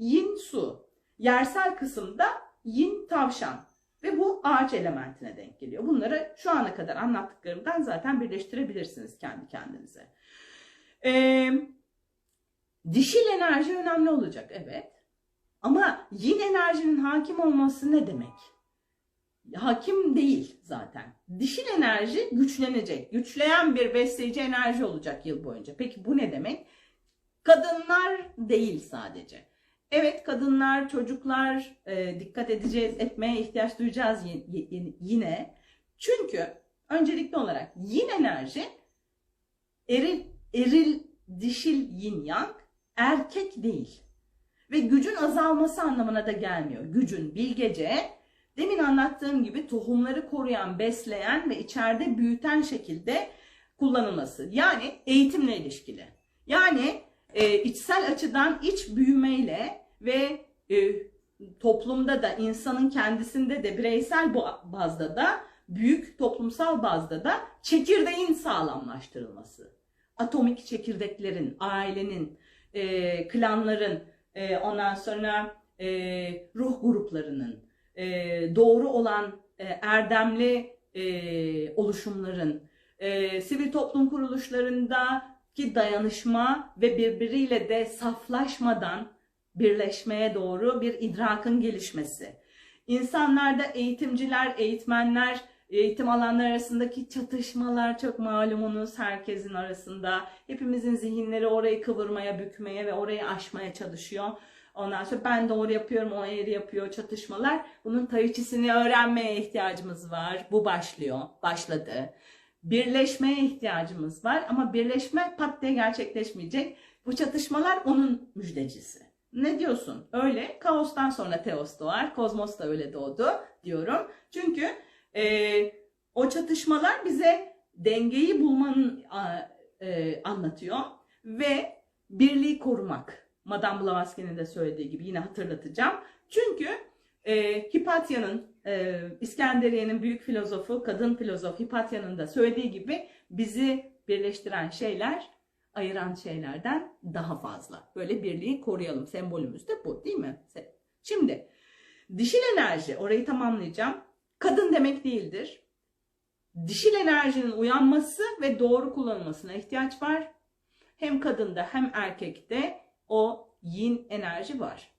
yin su. Yersel kısımda yin tavşan. Ve bu ağaç elementine denk geliyor. Bunları şu ana kadar anlattıklarımdan zaten birleştirebilirsiniz kendi kendinize. Ee, dişil enerji önemli olacak evet. Ama yin enerjinin hakim olması ne demek? Hakim değil zaten. Dişil enerji güçlenecek. Güçleyen bir besleyici enerji olacak yıl boyunca. Peki bu ne demek? Kadınlar değil sadece. Evet kadınlar, çocuklar e, dikkat edeceğiz, etmeye ihtiyaç duyacağız yine. Çünkü öncelikli olarak yin enerji eril, eril dişil yin yang erkek değil. Ve gücün azalması anlamına da gelmiyor. Gücün bilgece demin anlattığım gibi tohumları koruyan, besleyen ve içeride büyüten şekilde kullanılması. Yani eğitimle ilişkili. Yani e, içsel açıdan iç büyümeyle ve e, toplumda da insanın kendisinde de bireysel bazda da büyük toplumsal bazda da çekirdeğin sağlamlaştırılması. Atomik çekirdeklerin, ailenin, e, klanların, e, ondan sonra e, ruh gruplarının, e, doğru olan e, erdemli e, oluşumların, e, sivil toplum kuruluşlarındaki dayanışma ve birbiriyle de saflaşmadan birleşmeye doğru bir idrakın gelişmesi. İnsanlarda eğitimciler, eğitmenler, eğitim alanları arasındaki çatışmalar çok malumunuz herkesin arasında. Hepimizin zihinleri orayı kıvırmaya, bükmeye ve orayı aşmaya çalışıyor. Ondan sonra ben doğru yapıyorum, o eğri yapıyor çatışmalar. Bunun tayıçısını öğrenmeye ihtiyacımız var. Bu başlıyor, başladı. Birleşmeye ihtiyacımız var ama birleşme pat diye gerçekleşmeyecek. Bu çatışmalar onun müjdecisi. Ne diyorsun? Öyle. Kaostan sonra teos doğar. Kozmos da öyle doğdu diyorum. Çünkü e, o çatışmalar bize dengeyi bulmanın e, anlatıyor ve birliği korumak. Madame Blavatsky'nin de söylediği gibi yine hatırlatacağım. Çünkü e, Hipatya'nın, e, İskenderiye'nin büyük filozofu, kadın filozof Hipatya'nın da söylediği gibi bizi birleştiren şeyler ayıran şeylerden daha fazla. Böyle birliği koruyalım. Sembolümüz de bu değil mi? Şimdi dişil enerji, orayı tamamlayacağım. Kadın demek değildir. Dişil enerjinin uyanması ve doğru kullanılmasına ihtiyaç var. Hem kadında hem erkekte o yin enerji var.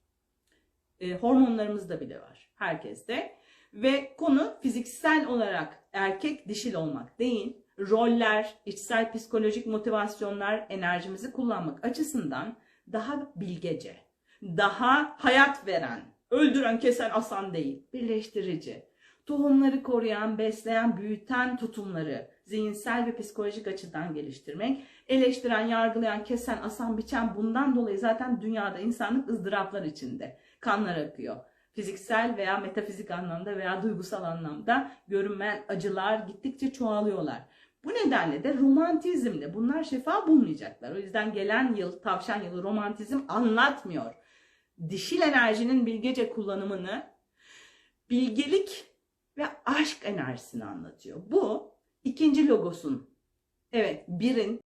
E, hormonlarımızda bile var. Herkeste. Ve konu fiziksel olarak erkek dişil olmak değil, roller, içsel psikolojik motivasyonlar, enerjimizi kullanmak açısından daha bilgece, daha hayat veren, öldüren, kesen, asan değil, birleştirici, tohumları koruyan, besleyen, büyüten tutumları zihinsel ve psikolojik açıdan geliştirmek, eleştiren, yargılayan, kesen, asan, biçen bundan dolayı zaten dünyada insanlık ızdıraplar içinde. Kanlar akıyor. Fiziksel veya metafizik anlamda veya duygusal anlamda görünmeyen acılar gittikçe çoğalıyorlar. Bu nedenle de romantizmle bunlar şifa bulmayacaklar. O yüzden gelen yıl, tavşan yılı romantizm anlatmıyor. Dişil enerjinin bilgece kullanımını, bilgelik ve aşk enerjisini anlatıyor. Bu ikinci logosun. Evet, birin